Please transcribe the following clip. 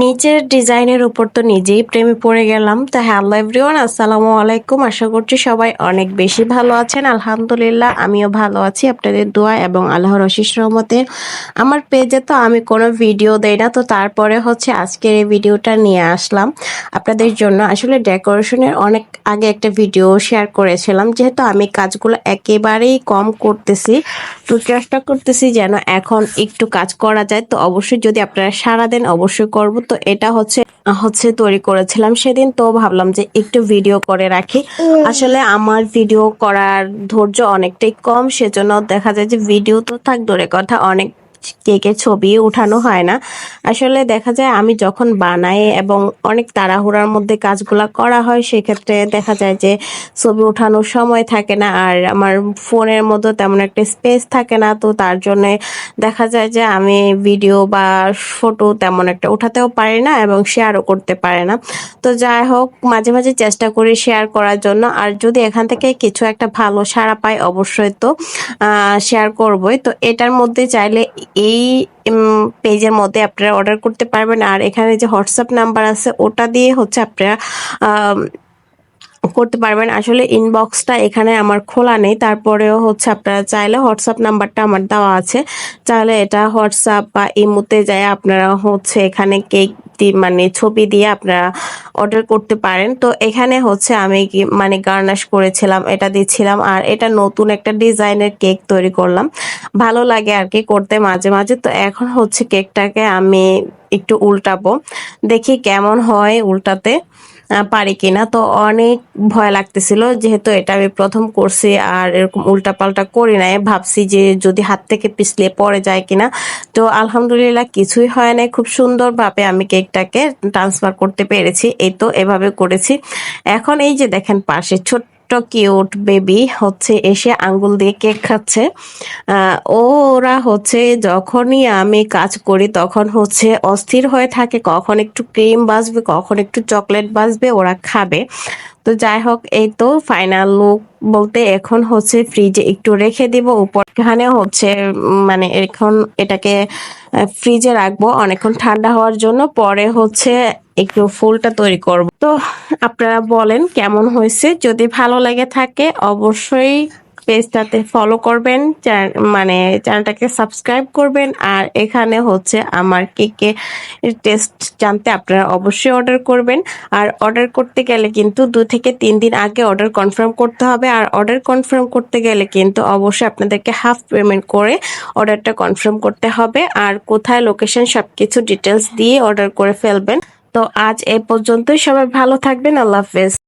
নিচের ডিজাইনের উপর তো নিজেই প্রেমে পড়ে গেলাম। তো হ্যালো এভরিওয়ান আসসালামু আলাইকুম। আশা করছি সবাই অনেক বেশি ভালো আছেন। আলহামদুলিল্লাহ, আমিও ভালো আছি আপনাদের দোয়া এবং আল্লাহর অশিস রহমতে। আমার পেজে তো আমি কোনো ভিডিও দেই না, তো তারপরে হচ্ছে আজকের এই ভিডিওটা নিয়ে আসলাম। আপনাদের জন্য আসলে ডেকোরেশনের অনেক আগে একটা ভিডিও শেয়ার করেছিলাম। যেহেতু আমি কাজগুলো একেবারেই কম করতেছি, তো চেষ্টা করতেছি যেন এখন একটু কাজ করা যায়। তো অবশ্যই যদি আপনারা সারা দেন অবশ্যই করব তো এটা হচ্ছে হচ্ছে তৈরি করেছিলাম সেদিন তো ভাবলাম যে একটু ভিডিও করে রাখি। আসলে আমার ভিডিও করার ধৈর্য অনেকটাই কম সেজন্য দেখা যায় যে ভিডিও তো থাক দূরে কথা অনেক কেকের ছবি উঠানো হয় না। আসলে দেখা যায় আমি যখন বানাই এবং অনেক তাড়াহুড়ার মধ্যে কাজগুলা করা হয়, সেক্ষেত্রে দেখা যায় যে ছবি উঠানোর সময় থাকে না আর আমার ফোনের মধ্যে তেমন একটা স্পেস থাকে না। তো তার জন্য দেখা যায় যে আমি ভিডিও বা ফটো তেমন একটা উঠাতেও পারি না এবং শেয়ারও করতে পারি না। তো যাই হোক, মাঝে মাঝে চেষ্টা করি শেয়ার করার জন্য। আর যদি এখান থেকে কিছু একটা ভালো সাড়া পাই, অবশ্যই তো শেয়ার করবই। তো এটার মধ্যে চাইলে এই পেজের মধ্যে আপনারা অর্ডার করতে পারবেন। আর এখানে যে হোয়াটসঅ্যাপ নাম্বার আছে, ওটা দিয়ে হচ্ছে আপনারা করতে পারবেন। আসলে ইনবক্সটা এখানে আমার খোলা নেই। তারপরেও হচ্ছে আপনারা চাইলে হোয়াটসঅ্যাপ নাম্বারটা আমার দেওয়া আছে। চাইলে এটা হোয়াটসঅ্যাপ বা ইমুতে যায় আপনারা হচ্ছে এখানে কেক মানে ছবি দিয়ে আপনারা অর্ডার করতে পারেন। তো এখানে হচ্ছে আমি মানে গার্নাশ করেছিলাম, এটা দিচ্ছিলাম, আর এটা নতুন একটা ডিজাইনের কেক তৈরি করলাম। ভালো লাগে আর কি করতে মাঝে মাঝে। তো এখন হচ্ছে কেকটাকে আমি একটু উল্টাবো। দেখি কেমন হয় উল্টাতে। পারি কিনা। তো অনেক ভয় লাগতেছিল যেহেতু এটা আমি প্রথম করছি আর এরকম উল্টাপাল্টা করি নাই। ভাবছি যে যদি হাত থেকে পিছলে পড়ে যায় কিনা। তো আলহামদুলিল্লাহ কিছুই হয় নাই। খুব সুন্দরভাবে আমি কেকটাকে ট্রান্সফার করতে পেরেছি। এই তো এভাবে করেছি। এখন এই যে দেখেন পাশে ছোট্ট কিউট বেবি হচ্ছে এসে আঙ্গুল দিয়ে কেক খাচ্ছে। ওরা হচ্ছে যখনই আমি কাজ করি তখন হচ্ছে অস্থির হয়ে থাকে, কখন একটু ক্রিম বাসবে কখন একটু চকলেট বাসবে ওরা খাবে। তো যাই হোক এই তো ফাইনাল লুক বলতে এখন হচ্ছে ফ্রিজে একটু রেখে দিব। উপর এখানে হচ্ছে মানে এখন এটাকে ফ্রিজে রাখব অনেকক্ষণ ঠান্ডা হওয়ার জন্য। পরে হচ্ছে একটু ফুলটা তৈরি করব। তো আপনারা বলেন কেমন হয়েছে? যদি ভালো লেগে থাকে অবশ্যই পেজটাতে ফলো করবেন মানে চ্যানেলটাকে সাবস্ক্রাইব করবেন, আর এখানে হচ্ছে আমার কেকে টেস্ট জানতে আপনারা অবশ্যই অর্ডার করবেন। আর অর্ডার করতে গেলে কিন্তু দু থেকে তিন দিন আগে অর্ডার কনফার্ম করতে হবে, আর অর্ডার কনফার্ম করতে গেলে কিন্তু অবশ্যই আপনাদেরকে হাফ পেমেন্ট করে অর্ডারটা কনফার্ম করতে হবে, আর কোথায় লোকেশন সব কিছু ডিটেলস দিয়ে অর্ডার করে ফেলবেন। তো আজ এ পর্যন্তই, সবাই ভালো থাকবেন, আল্লাহ হাফেজ।